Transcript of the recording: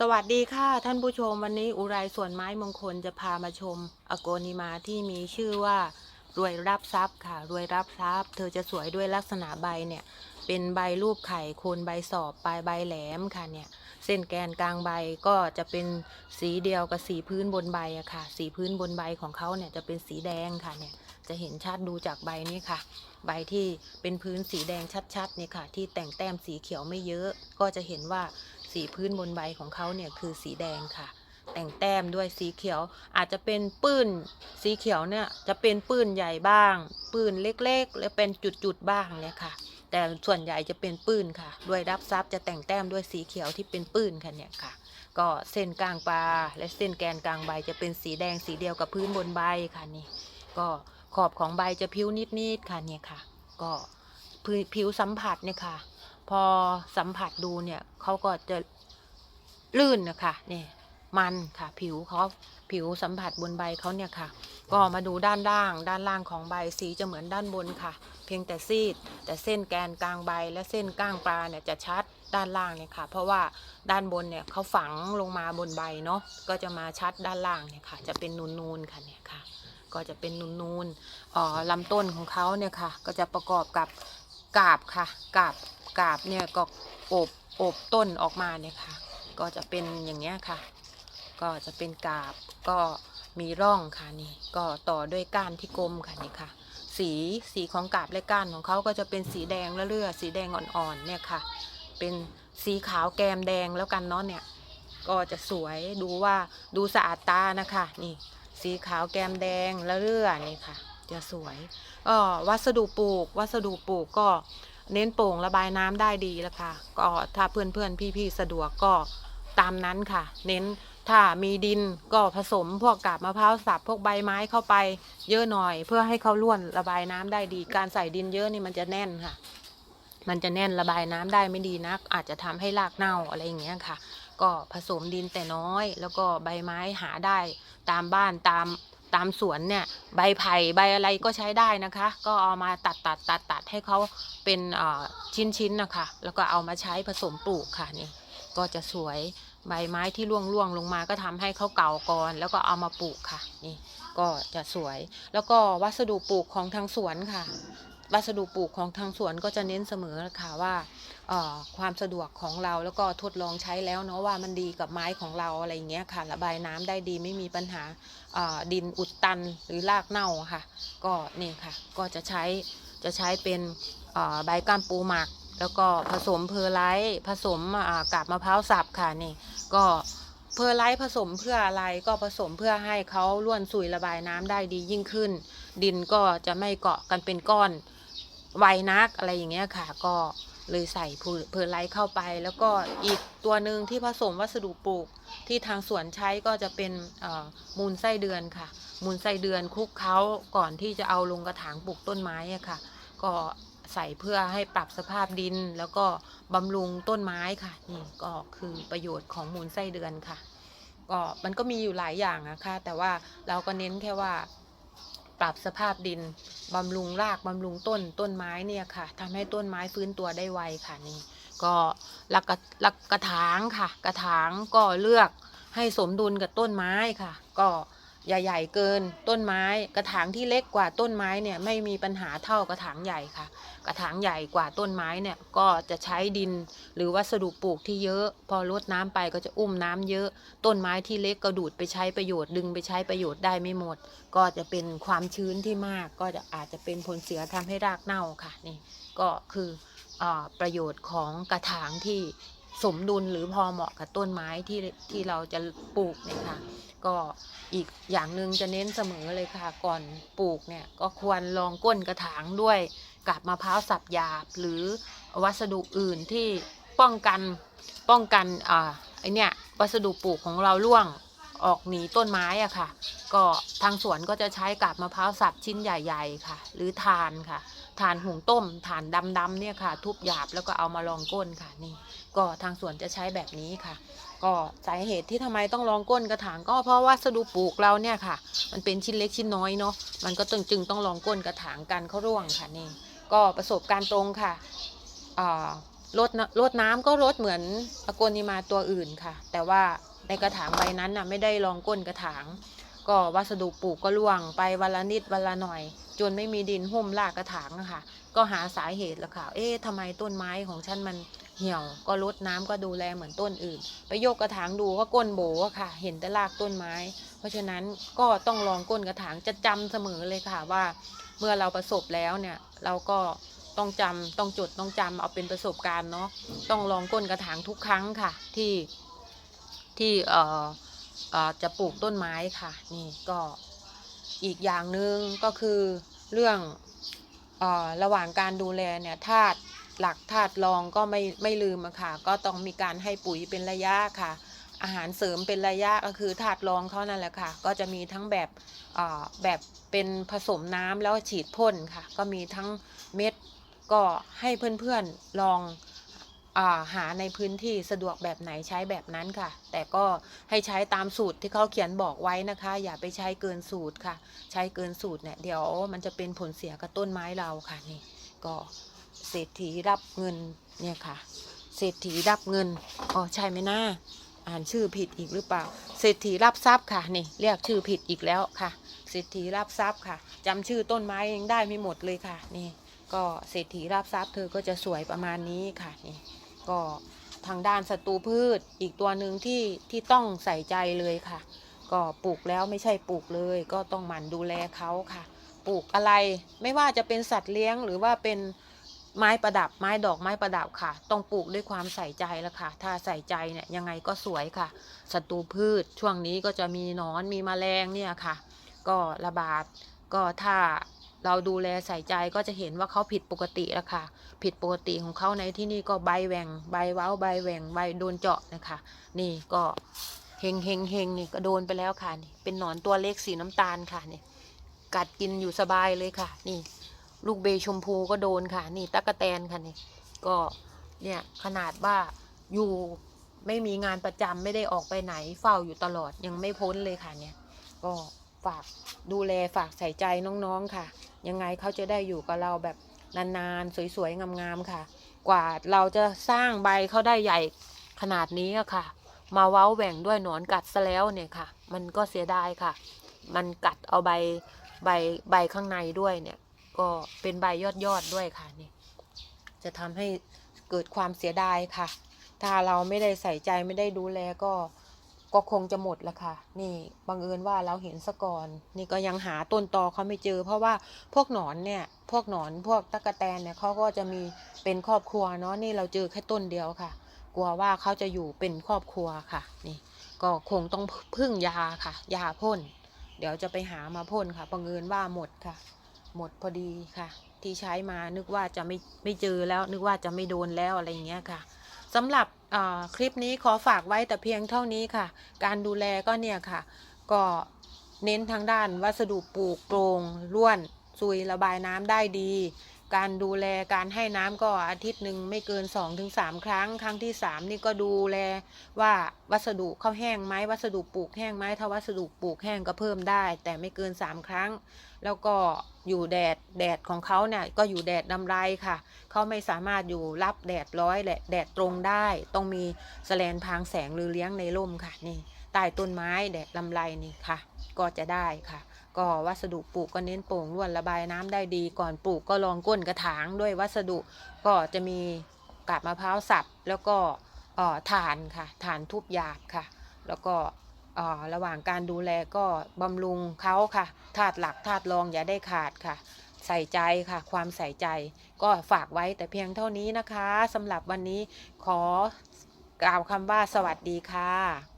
สวัสดีค่ะท่านผู้ชมวันนี้อุไรสวนไม้มงคลจะพามาชมอโกนิมาที่มีชื่อว่ารวยรับทรัพย์ค่ะ รวยรับทรัพย์ เธอจะสวยด้วยลักษณะใบเนี่ย เป็นใบรูปไข่โคนใบสอบปลายใบแหลมค่ะเนี่ย เส้นแกนกลางใบก็จะเป็นสีเดียวกับสีพื้นบนใบอะค่ะ สีพื้นบนใบของเขาเนี่ยจะเป็นสีแดงค่ะเนี่ย จะเห็นชัดดูจากใบนี้ค่ะ ใบที่เป็นพื้นสีแดงชัดๆเนี่ยค่ะ ที่แต่งแต้มสีเขียวไม่เยอะก็จะเห็นว่า สีพื้นบนใบของเขาเนี่ยคือสีแดงค่ะ แต่งแต้มด้วยสีเขียวอาจจะเป็นปื้นสีเขียวเนี่ยจะเป็นปื้นใหญ่บ้าง ปื้นเล็กๆ และเป็นจุดๆบ้างเนี่ยค่ะ แต่ส่วนใหญ่จะเป็นปื้นค่ะ ด้วยรับทรัพย์จะแต่งแต้มด้วยสีเขียวที่เป็นปื้นค่ะเนี่ยค่ะ ก็เส้นกลางปลาและเส้นแกนกลางใบจะเป็นสีแดงสีเดียวกับพื้นบนใบค่ะนี่ ก็ขอบของใบจะผิวนิดๆค่ะเนี่ยค่ะ ก็ผิวสัมผัสเนี่ยค่ะ พอสัมผัสดูเนี่ยเขาก็จะลื่นนะคะเนี่ยมันค่ะ ผิวเขาผิวสัมผัสบนใบเขาเนี่ยค่ะ ก็มาดูด้านล่าง ด้านล่างของใบสีจะเหมือนด้านบนค่ะ เพียงแต่ซีด แต่เส้นแกนกลางใบและเส้นก้างปลาเนี่ยจะชัดด้านล่างเนี่ยค่ะ เพราะว่าด้านบนเนี่ยเขาฝังลงมาบนใบเนาะก็จะมาชัดด้านล่างเนี่ยค่ะ จะเป็นนูนๆค่ะเนี่ยค่ะ ก็จะเป็นนูนๆอ่อลำต้นของเขาเนี่ยค่ะ ก็จะประกอบกับ กาบค่ะกาบกาบเนี่ยก็โอบโอบต้นออกมาเนี่ยค่ะ ก็จะเป็นอย่างเงี้ยค่ะ ก็จะเป็นกาบก็มีร่องค่ะนี่ ก็ต่อด้วยก้านที่กลมค่ะนี่ค่ะ สีสีของกาบและก้านของเขาก็จะเป็นสีแดงและเลือดสีแดงอ่อนๆเนี่ยค่ะ เป็นสีขาวแกมแดงแล้วกันเนาะเนี่ย ก็จะสวยดูว่าดูสะอาดตานะคะ นี่ สีขาวแกมแดงและเลือดนี่ค่ะ จะสวยก็วัสดุปลูก วัสดุปลูกก็เน้นโปร่งระบายน้ำได้ดีแล้วค่ะ ก็ถ้าเพื่อนๆพี่ๆสะดวกก็ตามนั้นค่ะ เน้นถ้ามีดินก็ผสมพวกกาบมะพร้าวสับพวกใบไม้เข้าไป เยอะหน่อย เพื่อให้เขาล้วนระบายน้ำได้ดี การใส่ดินเยอะนี่มันจะแน่นค่ะ มันจะแน่นระบายน้ำได้ไม่ดีนัก อาจจะทำให้รากเน่าอะไรอย่างเงี้ยค่ะ ก็ผสมดินแต่น้อย แล้วก็ใบไม้หาได้ตามบ้านตาม ตามสวนเนี่ยใบไผ่ใบอะไรก็ใช้ได้นะคะ ก็เอามาตัดตัดตัดตัดให้เขาเป็นชิ้นชิ้นนะคะ แล้วก็เอามาใช้ผสมปลูกค่ะนี่ก็จะสวยใบไม้ที่ร่วงร่วงลงมาก็ทำให้เขาเก่าก่อน แล้วก็เอามาปลูกค่ะนี่ก็จะสวย แล้วก็วัสดุปลูกของทางสวนค่ะ วัสดุปลูกของทางสวนก็จะเน้นเสมอค่ะว่าความสะดวกของเราแล้วก็ทดลองใช้แล้วเนาะว่ามันดีกับไม้ของเราอะไรเงี้ยค่ะ ระบายน้ำได้ดีไม่มีปัญหาดินอุดตันหรือรากเน่าค่ะ ก็นี่ค่ะก็จะใช้จะใช้เป็นใบก้ามปูหมัก แล้วก็ผสมเพอร์ไลท์ผสมกาบมะพร้าวสับค่ะนี่ก็เพอร์ไลท์ผสมเพื่ออะไรก็ผสมเพื่อให้เขาล้วนสุยระบายน้ำได้ดียิ่งขึ้น ดินก็จะไม่เกาะกันเป็นก้อน ไวนักอะไรอย่างเงี้ยค่ะ ก็เลยใส่เพอร์ไลท์เข้าไป แล้วก็อีกตัวหนึ่งที่ผสมวัสดุปลูกที่ทางสวนใช้ก็จะเป็นมูลไส้เดือนค่ะ มูลไส้เดือนคลุกเคล้าก่อนที่จะเอาลงกระถางปลูกต้นไม้อะค่ะ ก็ใส่เพื่อให้ปรับสภาพดิน แล้วก็บำรุงต้นไม้ค่ะนี่ก็คือประโยชน์ของมูลไส้เดือนค่ะก็มันก็มีอยู่หลายอย่างนะคะแต่ว่าเราก็เน้นแค่ว่า ปรับสภาพดินบำรุงรากบำรุงต้นต้นไม้เนี่ยค่ะทำให้ต้นไม้ฟื้นตัวได้ไวค่ะนี่ก็หลักกระหลักกระถางค่ะ กระถางก็เลือกให้สมดุลกับต้นไม้ค่ะ ก็ ใหญ่เกินต้นไม้ กระถางที่เล็กกว่าต้นไม้เนี่ยไม่มีปัญหาเท่ากระถางใหญ่ค่ะ กระถางใหญ่กว่าต้นไม้เนี่ยก็จะใช้ดินหรือวัสดุปลูกที่เยอะ พอรดน้ำไปก็จะอุ้มน้ำเยอะ ต้นไม้ที่เล็กก็ดูดไปใช้ประโยชน์ดึงไปใช้ประโยชน์ได้ไม่หมด ก็จะเป็นความชื้นที่มาก ก็จะอาจจะเป็นผลเสียทำให้รากเน่าค่ะนี่ก็คืออประโยชน์ของกระถางที่ สมดุลหรือพอเหมาะกับต้นไม้ที่ที่เราจะปลูกเนี่ยค่ะ ก็อีกอย่างหนึ่งจะเน้นเสมอเลยค่ะ ก่อนปลูกเนี่ยก็ควรลองก้นกระถางด้วยกับมะพร้าวสับหยาบ หรือวัสดุอื่นที่ป้องกันป้องกันอ่าไอเนี่ยวัสดุปลูกของเราร่วง ออกหนีต้นไม้อะค่ะ ก็ทางสวนก็จะใช้กาบมะพร้าวสับชิ้นใหญ่ ๆ ค่ะ หรือทานค่ะทานหุงต้มทานดำๆเนี่ยค่ะ ทุบหยาบแล้วก็เอามาลองก้นค่ะนี่ ก็ทางสวนจะใช้แบบนี้ค่ะ ก็สาเหตุที่ทำไมต้องลองก้นกระถางก็เพราะวัสดุปลูกเราเนี่ยค่ะ มันเป็นชิ้นเล็กชิ้นน้อยเนาะมันก็จึงจึงต้องลองก้นกระถางกันเขาร่วงค่ะนี่ ก็ประสบการณ์ตรงค่ะรดน้ำรดน้ำก็รดเหมือนอโกนิมาตัวอื่นค่ะ แต่ว่า ในกระถางใบนั้นน่ะไม่ได้รองก้นกระถาง ก็วัสดุปลูกก็ร่วงไปวันละนิดวันละหน่อย จนไม่มีดินหุ้มรากกระถางะค่ะก็หาสาเหตุแล้วค่ะ เอ๊ะทำไมต้นไม้ของฉันมันเหี่ยว ก็รดน้ำก็ดูแลเหมือนต้นอื่น ไปโยกกระถางดูก็ก้นโบอะค่ะ เห็นแต่รากต้นไม้ เพราะฉะนั้นก็ต้องลองก้นกระถางจะจำเสมอเลยค่ะว่า เมื่อเราประสบแล้วเนี่ยเราก็ต้องจำต้องจดต้องจำเอาเป็นประสบการณ์เนาะต้องลองก้นกระถางทุกครั้งค่ะ ที่ ที่เอ่อจะปลูกต้นไม้ค่ะ นี่ก็อีกอย่างหนึ่งก็คือเรื่องเอ่อระหว่างการดูแลเนี่ยธาตุหลักธาตุรองก็ไม่ไม่ลืมค่ะ ก็ต้องมีการให้ปุ๋ยเป็นระยะค่ะ อาหารเสริมเป็นระยะก็คือธาตุรองเขานั่นแหละค่ะ ก็จะมีทั้งแบบเอ่อแบบเป็นผสมน้ำแล้วฉีดพ่นค่ะ ก็มีทั้งเม็ดก็ให้เพื่อนๆลอง หาในพื้นที่สะดวกแบบไหนใช้แบบนั้นค่ะ แต่ก็ให้ใช้ตามสูตรที่เขาเขียนบอกไว้นะคะ อย่าไปใช้เกินสูตรค่ะ ใช้เกินสูตรเนี่ยเดี๋ยวมันจะเป็นผลเสียกับต้นไม้เราค่ะนี่ ก็เศรษฐีรับเงินเนี่ยค่ะ เศรษฐีรับเงินอ๋อใช่ไหมนะอ่านชื่อผิดอีกหรือเปล่า เศรษฐีรับทรัพย์ค่ะนี่เรียกชื่อผิดอีกแล้วค่ะ เศรษฐีรับทรัพย์ค่ะจำชื่อต้นไม้ยังได้ไม่หมดเลยค่ะ นี่ ก็เศรษฐีรับทรัพย์เธอก็จะสวยประมาณนี้ค่ะนี่ ก็ทางด้านศัตรูพืชอีกตัวหนึ่งที่ที่ต้องใส่ใจเลยค่ะ ก็ปลูกแล้วไม่ใช่ปลูกเลย ก็ต้องหมั่นดูแลเขาค่ะ ปลูกอะไรไม่ว่าจะเป็นสัตว์เลี้ยงหรือว่าเป็นไม้ประดับไม้ดอกไม้ประดับค่ะ ต้องปลูกด้วยความใส่ใจแล้วค่ะ ถ้าใส่ใจเนี่ยยังไงก็สวยค่ะศัตรูพืชช่วงนี้ก็จะมีหนอนมีแมลงเนี่ยค่ะ ก็ระบาดก็ถ้า เราดูแลใส่ใจก็จะเห็นว่าเขาผิดปกติแล้วค่ะ ผิดปกติของเขาในที่นี่ก็ใบแหว่งใบเว้าใบแหว่งใบโดนเจาะนะคะ นี่ก็เฮงเฮงเฮงนี่ก็โดนไปแล้วค่ะนี่เป็นหนอนตัวเล็กสีน้ำตาลค่ะนี่กัดกินอยู่สบายเลยค่ะ นี่ ลูกเบยชมพูก็โดนค่ะ นี่ตั๊กแตนค่ะนี่ก็เนี่ยขนาดว่าอยู่ไม่มีงานประจำไม่ได้ออกไปไหนเฝ้าอยู่ตลอดยังไม่พ้นเลยค่ะเนี่ยก็ ฝากดูแลฝากใส่ใจน้องๆค่ะ ยังไงเขาจะได้อยู่กับเราแบบนานๆ สวยๆ งามๆค่ะ กว่าเราจะสร้างใบเขาได้ใหญ่ขนาดนี้อะค่ะ มาเว้าแหว่งด้วยหนอนกัดซะแล้วเนี่ยค่ะ มันก็เสียดายค่ะ มันกัดเอาใบใบใบข้างในด้วยเนี่ย ก็เป็นใบยอดยอดด้วยค่ะนี่จะทำให้เกิดความเสียดายค่ะ ถ้าเราไม่ได้ใส่ใจไม่ได้ดูแลก็ ก็คงจะหมดละค่ะ นี่บังเอิญว่าเราเห็นซะก่อน นี่ก็ยังหาต้นตอเขาไม่เจอ เพราะว่าพวกหนอนเนี่ย พวกหนอนพวกตะกแตนเนี่ยเขาก็จะมีเป็นครอบครัวเนาะ นี่เราเจอแค่ต้นเดียวค่ะ กลัวว่าเขาจะอยู่เป็นครอบครัวค่ะ นี่ ก็คงต้องพึ่งยาค่ะ ยาพ่น เดี๋ยวจะไปหามาพ่นค่ะบังเอิญว่าหมดค่ะ หมดพอดีค่ะ ที่ใช้มานึกว่าจะไม่ไม่เจอแล้ว นึกว่าจะไม่โดนแล้วอะไรอย่างเงี้ยค่ะ สำหรับคลิปนี้ขอฝากไว้แต่เพียงเท่านี้ค่ะ การดูแลก็เนี่ยค่ะ ก็เน้นทางด้านวัสดุปลูกโปรงร่วนซุยระบายน้ำได้ดี การดูแลการให้น้ำก็อาทิตย์หนึ่งไม่เกิน 2-3 ครั้ง ครั้งที่ 3 นี่ก็ดูแลว่าวัสดุเข้าแห้งไหมวัสดุปลูกแห้งไหมถ้าวัสดุปลูกแห้งก็เพิ่มได้ แต่ไม่เกิน 3 ครั้ง แล้วก็อยู่แดดแดดของเขาเนี่ยก็อยู่แดดดำไรค่ะ เขาไม่สามารถอยู่รับแดดร้อยและแดดตรงได้ ต้องมีแสแลนพรางแสงหรือเลี้ยงในร่มค่ะนี่ใต้ต้นไม้แดดลำไรนี่ค่ะ ก็จะได้ค่ะ ก็วัสดุปลูกก็เน้นโปร่งร่วนระบายน้ำได้ดี ก่อนปลูกก็ลองก้นกระถางด้วยวัสดุก็จะมีกาบมะพร้าวสับแล้วก็อ่อถ่านค่ะถ่านทุบหยาบค่ะ แล้วก็ ระหว่างการดูแลก็บำรุงเขาค่ะธาตุหลักธาตุรองอย่าได้ขาดค่ะ ใส่ใจค่ะ ความใส่ใจ ก็ฝากไว้แต่เพียงเท่านี้นะคะสำหรับวันนี้ขอกล่าวคำว่าสวัสดีค่ะ